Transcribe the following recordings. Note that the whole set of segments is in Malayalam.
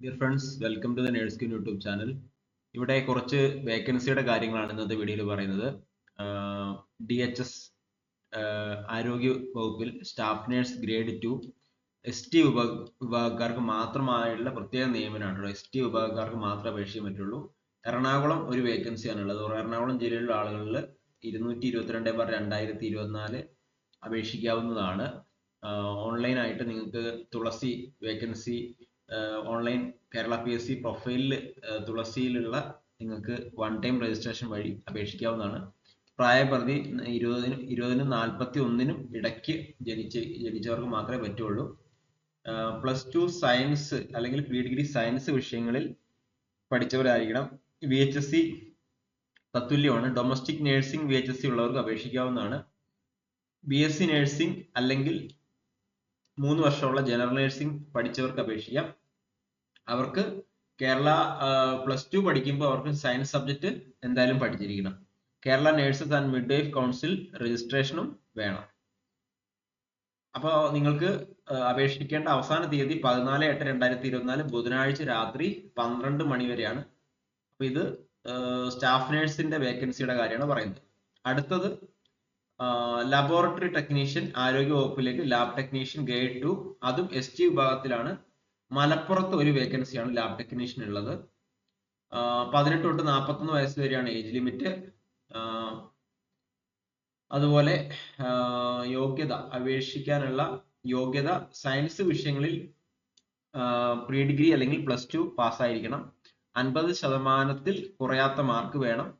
Dear friends welcome to the nurse queen YouTube channel ഇവിടെ കുറച്ച് വേക്കൻസിയുടെ കാര്യങ്ങളാണ് ഇന്നത്തെ വീഡിയോയിൽ പറയുന്നത്. ഡി എച്ച് എസ് ആരോഗ്യ വകുപ്പിൽ staff nurse grade two S T വിഭാഗ വിഭാഗക്കാർക്ക് മാത്രമായുള്ള പ്രത്യേക നിയമനമാണ് എസ് ടി വിഭാഗക്കാർക്ക് മാത്രമേ അപേക്ഷിക്കാൻ പറ്റുള്ളൂ. എറണാകുളം ഒരു വേക്കൻസിയാണ് ഉള്ളത്. എറണാകുളം ജില്ലയിലുള്ള ആളുകളിൽ ഇരുന്നൂറ്റി ഇരുപത്തിരണ്ട് ബാർ രണ്ടായിരത്തി ഇരുപത്തിനാല് അപേക്ഷിക്കാവുന്നതാണ് ഓൺലൈനായിട്ട് നിങ്ങൾക്ക് Thulasi vacancy online Kerala P S C പ്രൊഫൈലിൽ തുളസിയിലുള്ള നിങ്ങൾക്ക് വൺ ടൈം രജിസ്ട്രേഷൻ വഴി അപേക്ഷിക്കാവുന്നതാണ്. പ്രായപരിധി ഇരുപതിനും ഇരുപതിനും നാൽപ്പത്തി ഒന്നിനും ഇടയ്ക്ക് ജനിച്ച് ജനിച്ചവർക്ക് മാത്രമേ പറ്റുള്ളൂ. പ്ലസ് ടു സയൻസ് അല്ലെങ്കിൽ പ്രീ ഡിഗ്രി സയൻസ് വിഷയങ്ങളിൽ പഠിച്ചവരായിരിക്കണം. V H S C തത്തുല്യമാണ്. Domestic nursing V H S C ഉള്ളവർക്ക് അപേക്ഷിക്കാവുന്നതാണ്. ബി എസ് സി നേഴ്സിംഗ് അല്ലെങ്കിൽ മൂന്ന് വർഷമുള്ള ജനറൽ നേഴ്സിംഗ് പഠിച്ചവർക്ക് അപേക്ഷിക്കാം. അവർക്ക് കേരള പ്ലസ് ടു പഠിക്കുമ്പോൾ അവർക്ക് സയൻസ് സബ്ജക്റ്റ് എന്തായാലും പഠിച്ചിരിക്കണം. Kerala nurses and midwife council രജിസ്ട്രേഷനും വേണം. അപ്പോൾ നിങ്ങൾക്ക് അപേക്ഷിക്കേണ്ട അവസാന തീയതി പതിനാല് എട്ട് രണ്ടായിരത്തി ഇരുപത്തിനാല് ബുധനാഴ്ച രാത്രി പന്ത്രണ്ട് മണി വരെയാണ്. അപ്പൊ ഇത് സ്റ്റാഫ് നേഴ്സിന്റെ വേക്കൻസിയുടെ കാര്യമാണ് പറയുന്നത്. അടുത്തത് ലബോറട്ടറി ടെക്നീഷ്യൻ ആരോഗ്യ വകുപ്പിലേക്ക് ലാബ് ടെക്നീഷ്യൻ ഗ്രേഡ് ടു അതും എസ് ടി വിഭാഗത്തിലാണ് മലപ്പുറത്ത് ഒരു വേക്കൻസിയാണ് ലാബ് ടെക്നീഷ്യൻ ഉള്ളത്. പതിനെട്ട് തൊട്ട് നാൽപ്പത്തൊന്ന് വയസ്സ് വരെയാണ് ഏജ് ലിമിറ്റ് അതുപോലെ യോഗ്യത അപേക്ഷിക്കാനുള്ള യോഗ്യത സയൻസ് വിഷയങ്ങളിൽ പ്രീ ഡിഗ്രി അല്ലെങ്കിൽ പ്ലസ് ടു പാസ്സായിരിക്കണം. അൻപത് ശതമാനത്തിൽ കുറയാത്ത മാർക്ക് വേണം.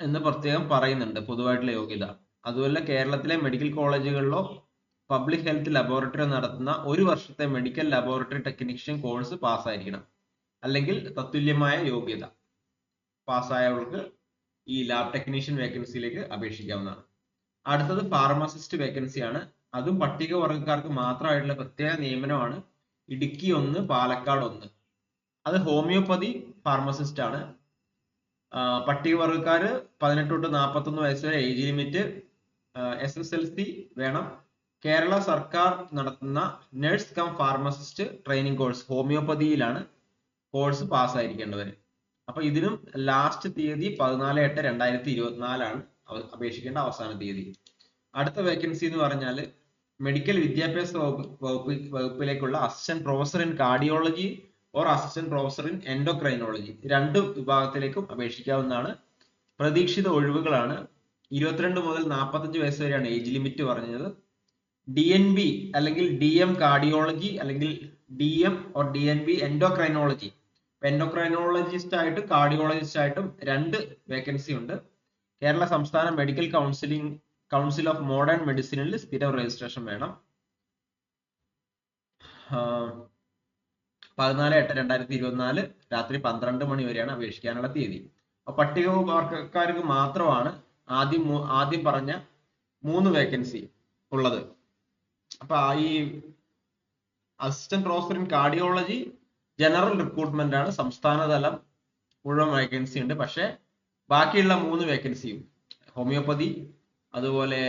എന്ന് പ്രത്യേകം പറയുന്നുണ്ട് പൊതുവായിട്ടുള്ള യോഗ്യത. അതുപോലെ കേരളത്തിലെ മെഡിക്കൽ കോളേജുകളിലോ പബ്ലിക് ഹെൽത്ത് ലബോറട്ടറി നടത്തുന്ന ഒരു വർഷത്തെ മെഡിക്കൽ ലബോറട്ടറി ടെക്നീഷ്യൻ കോഴ്സ് പാസ്സായിരിക്കണം. അല്ലെങ്കിൽ തത്തുല്യമായ യോഗ്യത പാസ്സായവർക്ക് ഈ ലാബ് ടെക്നീഷ്യൻ വേക്കൻസിയിലേക്ക് അപേക്ഷിക്കാവുന്നതാണ്. അടുത്തത് ഫാർമസിസ്റ്റ് വേക്കൻസിയാണ് അതും പട്ടികവർഗക്കാർക്ക് മാത്രമായിട്ടുള്ള പ്രത്യേക നിയമനമാണ്. ഇടുക്കി ഒന്ന് പാലക്കാട് ഒന്ന്. അത് ഹോമിയോപ്പതി ഫാർമസിസ്റ്റ് ആണ്. പട്ടികവർഗക്കാർ പതിനെട്ട് തൊട്ട് നാൽപ്പത്തൊന്ന് വയസ്സ് വരെ age limit S S L C വേണം. കേരള സർക്കാർ നടത്തുന്ന nurse cum pharmacist training course ഹോമിയോപ്പതിയിലാണ് course പാസ്സായിരിക്കേണ്ടവർ അപ്പൊ ഇതിനും ലാസ്റ്റ് തീയതി പതിനാല് എട്ട് രണ്ടായിരത്തി ഇരുപത്തിനാലാണ് അപേക്ഷിക്കേണ്ട അവസാന തീയതി. അടുത്ത വേക്കൻസി എന്ന് പറഞ്ഞാൽ മെഡിക്കൽ വിദ്യാഭ്യാസ വകുപ്പ് വകുപ്പ് വകുപ്പിലേക്കുള്ള assistant professor in cardiology or assistant professor in endocrinology രണ്ട് വിഭാഗത്തിലേക്കും അപേക്ഷിക്കാവുന്നതാണ്. പ്രതീക്ഷിത ഒഴിവുകളാണ്. ഇരുപത്തിരണ്ട് മുതൽ നാൽപ്പത്തഞ്ച് വയസ്സ് വരെയാണ് ഏജ് ലിമിറ്റ് പറഞ്ഞത്. ഡി എൻ ബി അല്ലെങ്കിൽ ഡി എം കാർഡിയോളജി അല്ലെങ്കിൽ D M or D N B endocrinology endocrinologist ആയിട്ട് കാർഡിയോളജിസ്റ്റ് ആയിട്ടും രണ്ട് വേക്കൻസി ഉണ്ട്. കേരള സംസ്ഥാന medical counselling council of modern മെഡിസിനിൽ സ്ഥിരം രജിസ്ട്രേഷൻ വേണം. പതിനാല് എട്ട് രണ്ടായിരത്തി ഇരുപത്തിനാല് രാത്രി പന്ത്രണ്ട് മണി വരെയാണ് അപേക്ഷിക്കാനുള്ള തീയതി. പട്ടിക വർഗക്കാർക്ക് മാത്രമാണ് ആദ്യം ആദ്യം പറഞ്ഞ മൂന്ന് വേക്കൻസി ഉള്ളത്. അപ്പൊ ഈ assistant professor in cardiology general recruitment ആണ്. സംസ്ഥാന തലം മുഴുവൻ വേക്കൻസി ഉണ്ട്. പക്ഷെ ബാക്കിയുള്ള മൂന്ന് വേക്കൻസിയും ഹോമിയോപ്പതി അതുപോലെ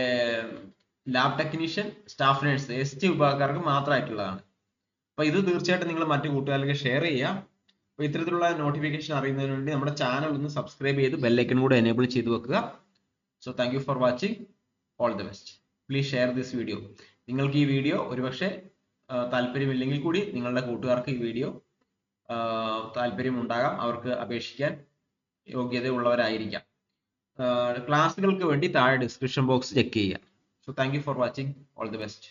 lab technician staff nurse S T വിഭാഗക്കാർക്ക് മാത്രമായിട്ടുള്ളതാണ്. അപ്പൊ ഇത് തീർച്ചയായിട്ടും നിങ്ങൾ മറ്റു കൂട്ടുകാരിലേക്ക് ഷെയർ ചെയ്യുക. അപ്പൊ ഇത്തരത്തിലുള്ള നോട്ടിഫിക്കേഷൻ അറിയുന്നതിന് വേണ്ടി നമ്മുടെ ചാനൽ ഒന്ന് സബ്സ്ക്രൈബ് ചെയ്ത് ബെല്ലൈക്കൺ കൂടെ എനേബിൾ ചെയ്ത് വെക്കുക. So thank for watching all the best please share this video നിങ്ങൾക്ക് ഈ വീഡിയോ ഒരുപക്ഷെ താല്പര്യമില്ലെങ്കിൽ കൂടി നിങ്ങളുടെ കൂട്ടുകാർക്ക് ഈ വീഡിയോ താല്പര്യമുണ്ടാകാം. അവർക്ക് അപേക്ഷിക്കാൻ യോഗ്യതയുള്ളവരായിരിക്കാം. ക്ലാസ്സുകൾക്ക് വേണ്ടി താഴെ ഡിസ്ക്രിപ്ഷൻ ബോക്സ് ചെക്ക് ചെയ്യുക. So thank for watching all the best